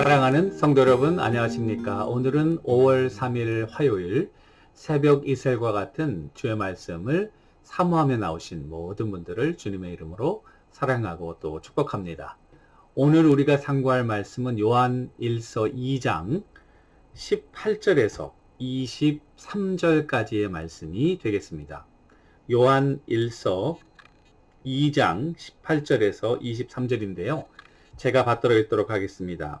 사랑하는 성도 여러분 안녕하십니까? 오늘은 5월 3일 화요일 새벽 이슬과 같은 주의 말씀을 사모하며 나오신 모든 분들을 주님의 이름으로 사랑하고 또 축복합니다. 오늘 우리가 상고할 말씀은 요한 1서 2장 18절에서 23절까지의 말씀이 되겠습니다. 요한 1서 2장 18절에서 23절인데요. 제가 받들어 읽도록 하겠습니다.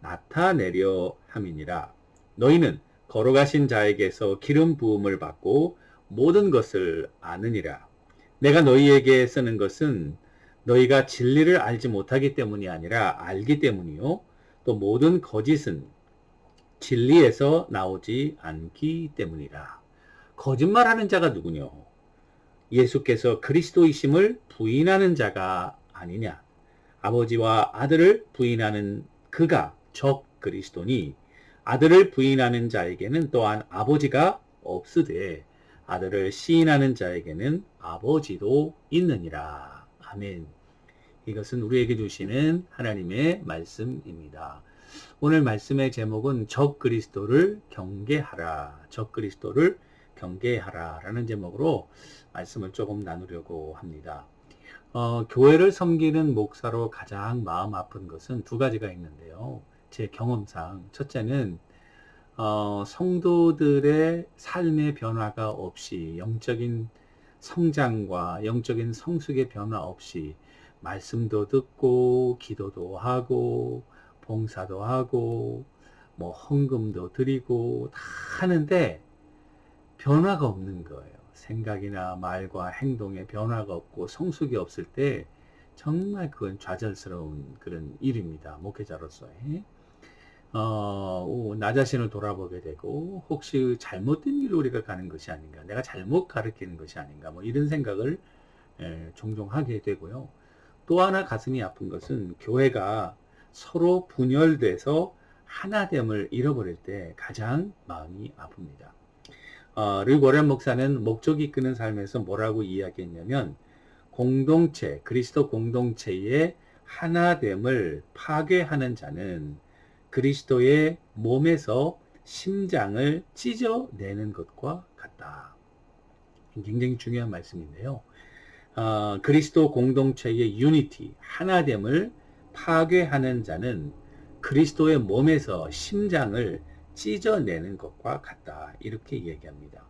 나타내려 함이니라. 너희는 걸어가신 자에게서 기름 부음을 받고 모든 것을 아느니라. 내가 너희에게 쓰는 것은 너희가 진리를 알지 못하기 때문이 아니라 알기 때문이요. 또 모든 거짓은 진리에서 나오지 않기 때문이라. 거짓말하는 자가 누구냐? 예수께서 그리스도이심을 부인하는 자가 아니냐? 아버지와 아들을 부인하는 그가 적 그리스도니 아들을 부인하는 자에게는 또한 아버지가 없으되 아들을 시인하는 자에게는 아버지도 있느니라. 아멘. 이것은 우리에게 주시는 하나님의 말씀입니다. 오늘 말씀의 제목은 적 그리스도를 경계하라. 적 그리스도를 경계하라. 라는 제목으로 말씀을 조금 나누려고 합니다. 어, 교회를 섬기는 목사로 가장 마음 아픈 것은 두 가지가 있는데요. 제 경험상 첫째는 어, 성도들의 삶의 변화가 없이 영적인 성장과 영적인 성숙의 변화 없이 말씀도 듣고 기도도 하고 봉사도 하고 뭐 헌금도 드리고 다 하는데 변화가 없는 거예요. 생각이나 말과 행동에 변화가 없고 성숙이 없을 때 정말 그건 좌절스러운 그런 일입니다. 목회자로서의. 어, 나 자신을 돌아보게 되고 혹시 잘못된 길로 우리가 가는 것이 아닌가 내가 잘못 가르치는 것이 아닌가 뭐 이런 생각을 에, 종종 하게 되고요. 또 하나 가슴이 아픈 것은 교회가 서로 분열돼서 하나됨을 잃어버릴 때 가장 마음이 아픕니다. 어, 르 워렌 목사는 목적이 이끄는 삶에서 뭐라고 이야기했냐면 공동체, 그리스도 공동체의 하나됨을 파괴하는 자는 그리스도의 몸에서 심장을 찢어내는 것과 같다. 굉장히 중요한 말씀인데요. 어, 그리스도 공동체의 유니티, 하나됨을 파괴하는 자는 그리스도의 몸에서 심장을 찢어내는 것과 같다. 이렇게 얘기합니다.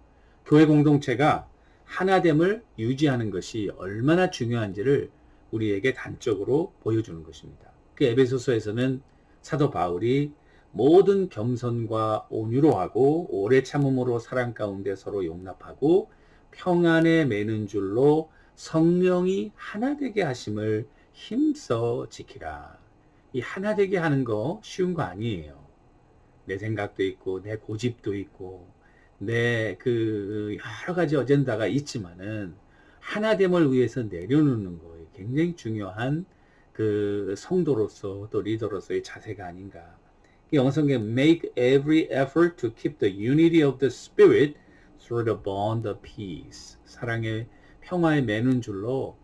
교회 공동체가 하나됨을 유지하는 것이 얼마나 중요한지를 우리에게 단적으로 보여주는 것입니다. 그 에베소서에서는 사도 바울이 모든 겸손과 온유로 하고 오래 참음으로 사랑 가운데 서로 용납하고 평안에 매는 줄로 성령이 하나 되게 하심을 힘써 지키라. 이 하나 되게 하는 거 쉬운 거 아니에요. 내 생각도 있고 내 고집도 있고 내 그 여러 가지 어젠다가 있지만은 하나됨을 위해서 내려놓는 거에 굉장히 중요한 그 성도로서 또 리더로서의 자세가 아닌가. 영어 성경 make every effort to keep the unity of the spirit through the bond of peace. 사랑의 평화에 매는 줄로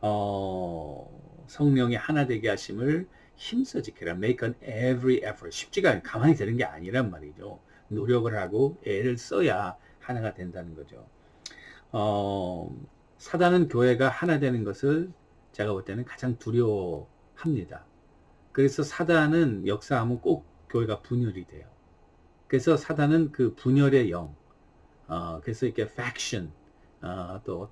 어, 성령이 하나 되게 하심을 힘써 지켜라. make an every effort. 쉽지가 않, 가만히 되는 게 아니란 말이죠. 노력을 하고 애를 써야 하나가 된다는 거죠. 어, 사단은 교회가 하나 되는 것을 제가 볼 때는 가장 두려워합니다. 그래서 사단은 역사하면 꼭 교회가 분열이 돼요. 그래서 사단은 그 분열의 영, 어, 그래서 이렇게 faction, 어, 또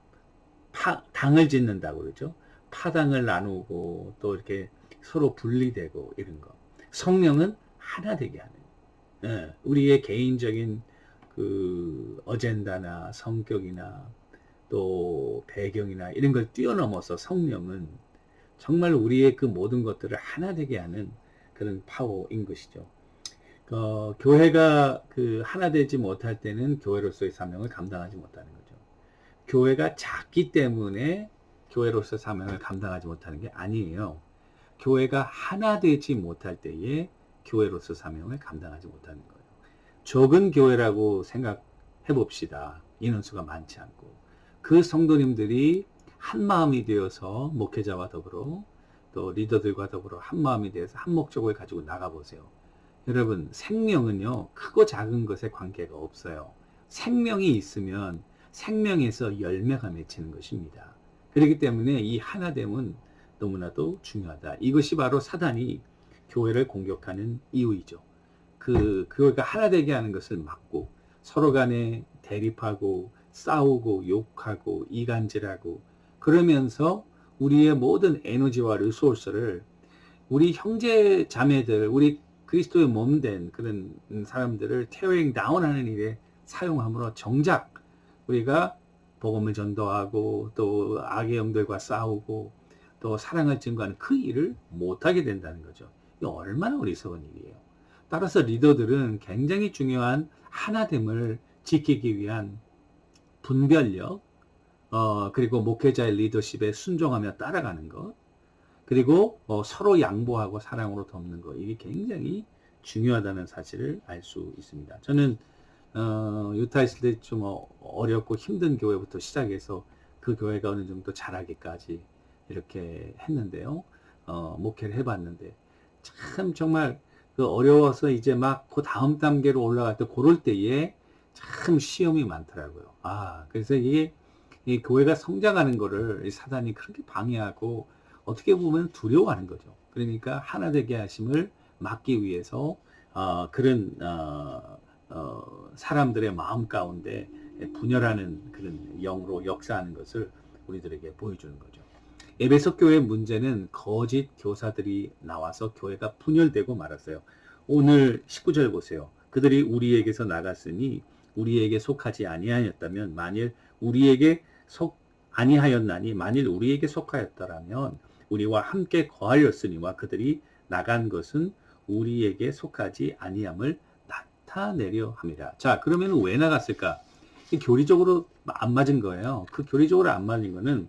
파, 당을 짓는다고 그러죠. 파당을 나누고 또 이렇게 서로 분리되고 이런 거. 성령은 하나 되게 하는. 예, 우리의 개인적인 그 어젠다나 성격이나 또 배경이나 이런 걸 뛰어넘어서 성령은 정말 우리의 그 모든 것들을 하나 되게 하는 그 그런 파워인 것이죠. 어, 교회가 그 하나 되지 못할 때는 교회로서의 사명을 감당하지 못하는 거죠. 교회가 작기 때문에 교회로서 사명을 감당하지 못하는 게 아니에요. 교회가 하나 되지 못할 때에 교회로서 사명을 감당하지 못하는 거예요. 적은 교회라고 생각해 봅시다. 인원수가 많지 않고. 그 성도님들이 한 마음이 되어서 목회자와 더불어 또 리더들과 더불어 한 마음이 되어서 한 목적을 가지고 나가 보세요. 여러분, 생명은요, 크고 작은 것에 관계가 없어요. 생명이 있으면 생명에서 열매가 맺히는 것입니다. 그렇기 때문에 이 하나됨은 너무나도 중요하다. 이것이 바로 사단이 교회를 공격하는 이유이죠. 그 교회가 하나 되게 하는 것을 막고 서로 간에 대립하고 싸우고 욕하고 이간질하고 그러면서 우리의 모든 에너지와 리소스를 우리 형제 자매들, 우리 그리스도의 몸 된 그런 사람들을 테어링 다운하는 일에 사용함으로 정작 우리가 복음을 전도하고 또 악의 영들과 싸우고 또 사랑을 증거하는 그 일을 못하게 된다는 거죠. 이 얼마나 어리석은 일이에요. 따라서 리더들은 굉장히 중요한 하나됨을 지키기 위한 분별력, 어, 그리고 목회자의 리더십에 순종하며 따라가는 것, 그리고 어, 서로 양보하고 사랑으로 돕는 것, 이게 굉장히 중요하다는 사실을 알 수 있습니다. 저는 어, 유타 있을 때 좀 어렵고 힘든 교회부터 시작해서 그 교회가 어느 정도 자라기까지 이렇게 했는데요. 어, 목회를 해봤는데 참 정말 그 어려워서 이제 막 그 다음 단계로 올라갈 때 그럴 때에 참 시험이 많더라고요. 아, 그래서 이게 이 교회가 성장하는 거를 사단이 그렇게 방해하고 어떻게 보면 두려워하는 거죠. 그러니까 하나 되게 하심을 막기 위해서 어, 그런 어, 어, 사람들의 마음 가운데 분열하는 그런 영으로 역사하는 것을 우리들에게 보여주는 거죠. 에베소 교회 문제는 거짓 교사들이 나와서 교회가 분열되고 말았어요. 오늘 19절 보세요. 그들이 우리에게서 나갔으니 우리에게 속하지 아니하였다면 만일 우리에게 속 아니하였나니 만일 우리에게 속하였더라면 우리와 함께 거하였으니와 그들이 나간 것은 우리에게 속하지 아니함을 나타내려 합니다. 자, 그러면 왜 나갔을까? 교리적으로 안 맞은 거예요. 그 교리적으로 안 맞은 거는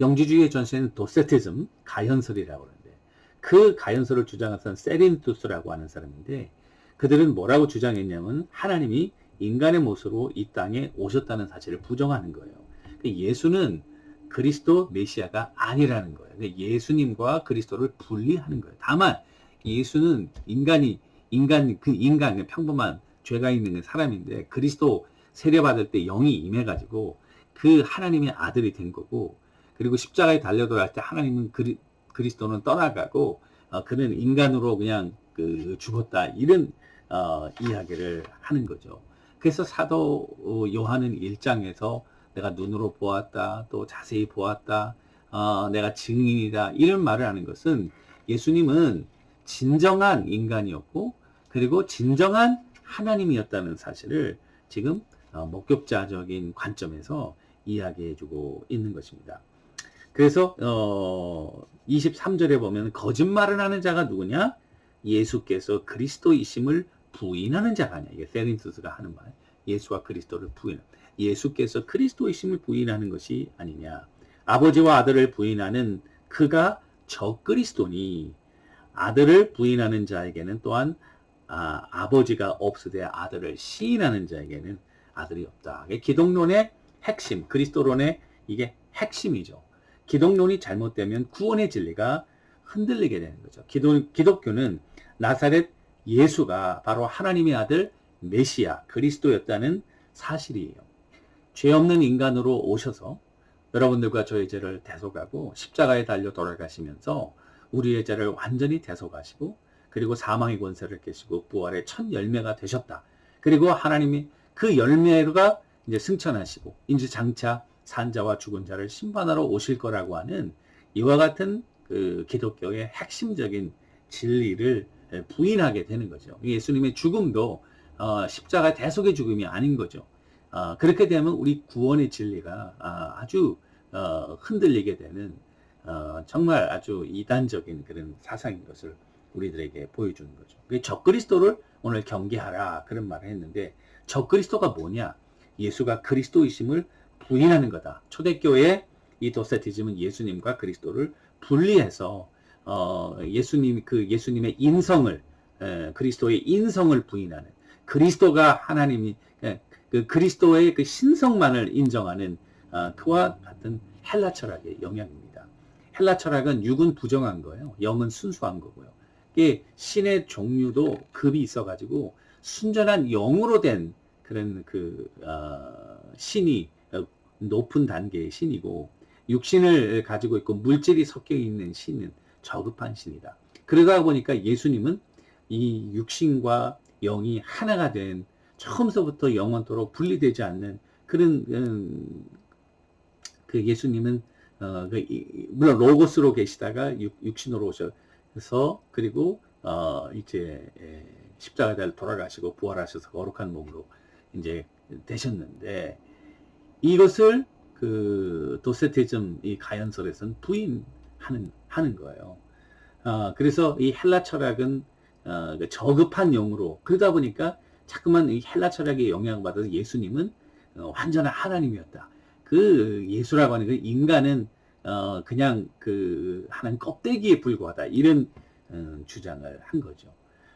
영지주의의 전세는 도세티즘, 가현설이라고 하는데 그 가현설을 주장한 사람 세린투스라고 하는 사람인데 그들은 뭐라고 주장했냐면 하나님이 인간의 모습으로 이 땅에 오셨다는 사실을 부정하는 거예요. 그 예수는 그리스도 메시아가 아니라는 거예요. 그러니까 예수님과 그리스도를 분리하는 거예요. 다만 예수는 인간이 인간 그 인간 평범한 죄가 있는 사람인데 그리스도 세례 받을 때 영이 임해가지고 그 하나님의 아들이 된 거고 그리고 십자가에 달려들어갈 때 하나님은 그리, 그리스도는 떠나가고 어, 그는 인간으로 그냥 그 죽었다 이런 어, 이야기를 하는 거죠. 그래서 사도 요한은 1장에서 내가 눈으로 보았다 또 자세히 보았다 어, 내가 증인이다 이런 말을 하는 것은 예수님은 진정한 인간이었고 그리고 진정한 하나님이었다는 사실을 지금 어, 목격자적인 관점에서 이야기해주고 있는 것입니다. 그래서 어 23절에 보면 거짓말을 하는 자가 누구냐? 예수께서 그리스도이심을 부인하는 자가 아니야. 이게 세린투스가 하는 말. 예수와 그리스도를 부인. 예수께서 그리스도이심을 부인하는 것이 아니냐. 아버지와 아들을 부인하는 그가 저 그리스도니 아들을 부인하는 자에게는 또한 아, 아버지가 없으되 아들을 시인하는 자에게는 아들이 없다. 기독론의 핵심, 그리스도론의 이게 핵심이죠. 기독론이 잘못되면 구원의 진리가 흔들리게 되는 거죠. 기독, 기독교는 나사렛 예수가 바로 하나님의 아들 메시아 그리스도였다는 사실이에요. 죄 없는 인간으로 오셔서 여러분들과 저의 죄를 대속하고 십자가에 달려 돌아가시면서 우리의 죄를 완전히 대속하시고 그리고 사망의 권세를 깨시고 부활의 첫 열매가 되셨다. 그리고 하나님이 그 열매가 이제 승천하시고 이제 장차 산자와 죽은 자를 심판하러 오실 거라고 하는 이와 같은 그 기독교의 핵심적인 진리를 부인하게 되는 거죠. 예수님의 죽음도 어, 십자가 대속의 죽음이 아닌 거죠. 어, 그렇게 되면 우리 구원의 진리가 아, 아주 어, 흔들리게 되는 어, 정말 아주 이단적인 그런 사상인 것을 우리들에게 보여주는 거죠. 그 적그리스도를 오늘 경계하라 그런 말을 했는데 적그리스도가 뭐냐? 예수가 그리스도이심을 부인하는 거다. 초대교회 이 도세티즘은 예수님과 그리스도를 분리해서 어, 예수님 그 예수님의 인성을 에, 그리스도의 인성을 부인하는 그리스도가 하나님이 에, 그 그리스도의 그 신성만을 인정하는 어, 그와 같은 헬라 철학의 영향입니다. 헬라 철학은 육은 부정한 거예요. 영은 순수한 거고요. 이게 신의 종류도 급이 있어가지고 순전한 영으로 된 그런 그 어, 신이 높은 단계의 신이고 육신을 가지고 있고 물질이 섞여 있는 신은 저급한 신이다. 그러다 보니까 예수님은 이 육신과 영이 하나가 된 처음서부터 영원토록 분리되지 않는 그런 음, 그 예수님은 어, 그 이, 물론 로고스로 계시다가 육, 육신으로 오셔서 그리고 어, 이제 에, 십자가를 돌아가시고 부활하셔서 거룩한 몸으로 이제 되셨는데 이것을 그 도세티즘 이 가연설에서는 부인하는 하는 거예요. 어, 그래서 이 헬라 철학은 어, 그 저급한 영으로 그러다 보니까 자꾸만 이 헬라 철학의 영향을 받아서 예수님은 어, 완전한 하나님이었다. 그 예수라고 하는 그 인간은 어, 그냥 그 하나님 껍데기에 불과하다 이런 어, 주장을 한 거죠.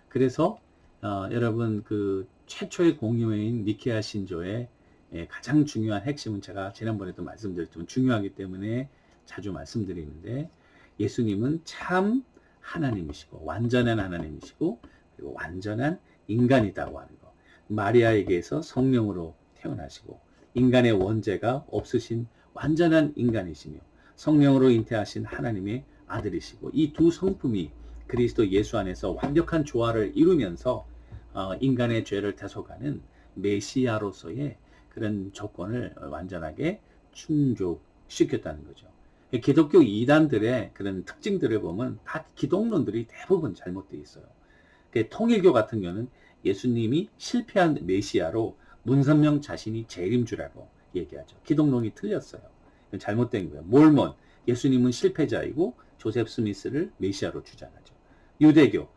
그래서 어, 여러분 그 최초의 공유인 니케아 신조의 예, 가장 중요한 핵심은 제가 지난번에도 말씀드렸지만 중요하기 때문에 자주 말씀드리는데 예수님은 참 하나님이시고 완전한 하나님이시고 그리고 완전한 인간이다고 하는 거. 마리아에게서 성령으로 태어나시고 인간의 원죄가 없으신 완전한 인간이시며 성령으로 잉태하신 하나님의 아들이시고 이 두 성품이 그리스도 예수 안에서 완벽한 조화를 이루면서 어, 인간의 죄를 대속하는 메시아로서의 그런 조건을 완전하게 충족시켰다는 거죠. 기독교 이단들의 그런 특징들을 보면 다 기독론들이 대부분 잘못되어 있어요. 통일교 같은 경우는 예수님이 실패한 메시아로 문선명 자신이 재림 주라고 얘기하죠. 기독론이 틀렸어요. 잘못된 거예요. 몰몬 예수님은 실패자이고 조셉 스미스를 메시아로 주장하죠. 유대교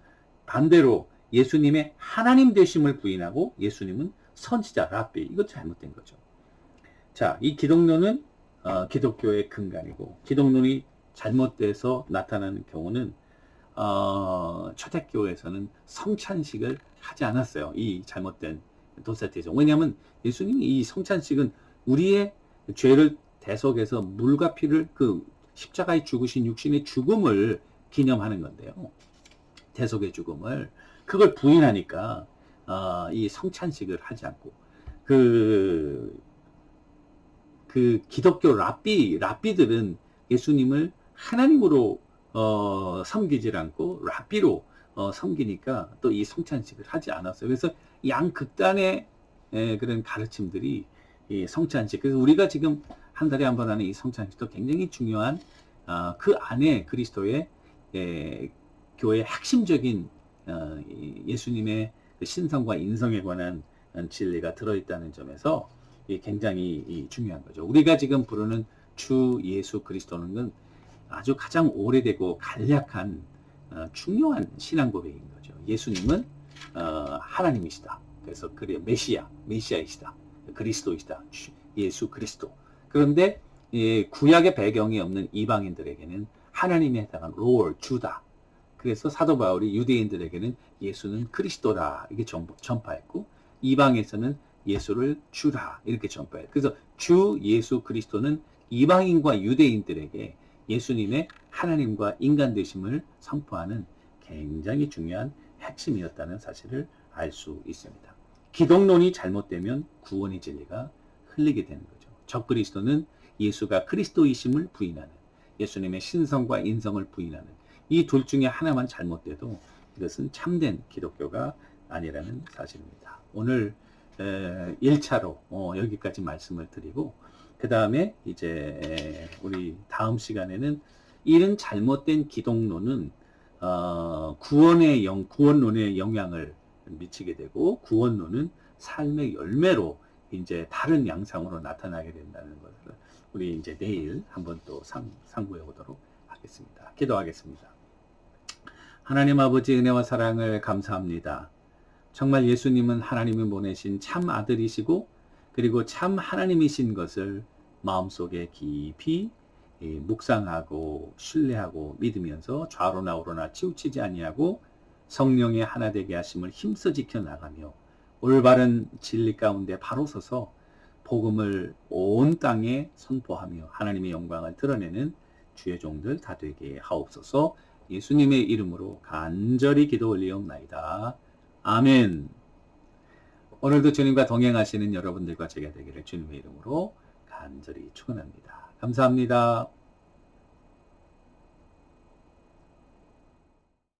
반대로 예수님의 하나님 되심을 부인하고 예수님은 선지자 라비 이것도 잘못된 거죠. 자, 이 기독론은 어, 기독교의 근간이고 기독론이 잘못돼서 나타나는 경우는 어, 초대교회에서는 성찬식을 하지 않았어요. 이 잘못된 도사태죠. 왜냐하면 예수님이 이 성찬식은 우리의 죄를 대속해서 물과 피를 그 십자가에 죽으신 육신의 죽음을 기념하는 건데요. 대속의 죽음을 그걸 부인하니까 어, 이 성찬식을 하지 않고 그, 그 기독교 랍비 랍비들은 예수님을 하나님으로 어, 섬기질 않고 랍비로 어, 섬기니까 또 이 성찬식을 하지 않았어요. 그래서 양 극단의 에, 그런 가르침들이 이 성찬식. 그래서 우리가 지금 한 달에 한 번 하는 이 성찬식도 굉장히 중요한 어, 그 안에 그리스도의 에, 교회의 핵심적인 어, 예수님의 그 신성과 인성에 관한 진리가 들어있다는 점에서 굉장히 중요한 거죠. 우리가 지금 부르는 주 예수 그리스도는 아주 가장 오래되고 간략한 어, 중요한 신앙 고백인 거죠. 예수님은 어, 하나님이시다. 그래서 그래 메시아, 메시아이시다. 그리스도이시다. 예수 그리스도. 그런데 구약의 배경이 없는 이방인들에게는 하나님에 해당한 롤, 주다. 그래서 사도 바울이 유대인들에게는 예수는 그리스도라 이렇게 전파했고 이방에서는 예수를 주라 이렇게 전파했고 그래서 주 예수 그리스도는 이방인과 유대인들에게 예수님의 하나님과 인간 되심을 선포하는 굉장히 중요한 핵심이었다는 사실을 알 수 있습니다. 기독론이 잘못되면 구원의 진리가 흘리게 되는 거죠. 적그리스도는 예수가 그리스도이심을 부인하는 예수님의 신성과 인성을 부인하는 이 둘 중에 하나만 잘못돼도 이것은 참된 기독교가 아니라는 사실입니다. 오늘 1차로 어, 여기까지 말씀을 드리고 그 다음에 이제 우리 다음 시간에는 이런 잘못된 기독론은 어, 구원의 영, 구원론에 영향을 미치게 되고 구원론은 삶의 열매로 이제 다른 양상으로 나타나게 된다는 것을 우리 이제 내일 한번 또 상, 상고해 보도록 하겠습니다. 기도하겠습니다. 하나님 아버지 은혜와 사랑을 감사합니다. 정말 예수님은 하나님이 보내신 참 아들이시고 그리고 참 하나님이신 것을 마음속에 깊이 예, 묵상하고 신뢰하고 믿으면서 좌로나 우로나 치우치지 아니하고 성령의 하나 되게 하심을 힘써 지켜 나가며 올바른 진리 가운데 바로 서서 복음을 온 땅에 선포하며 하나님의 영광을 드러내는 주의 종들 다 되게 하옵소서 예수님의 이름으로 간절히 기도 올리옵나이다. 아멘. 오늘도 주님과 동행하시는 여러분들과 제가 되기를 주님의 이름으로 간절히 축원합니다. 감사합니다.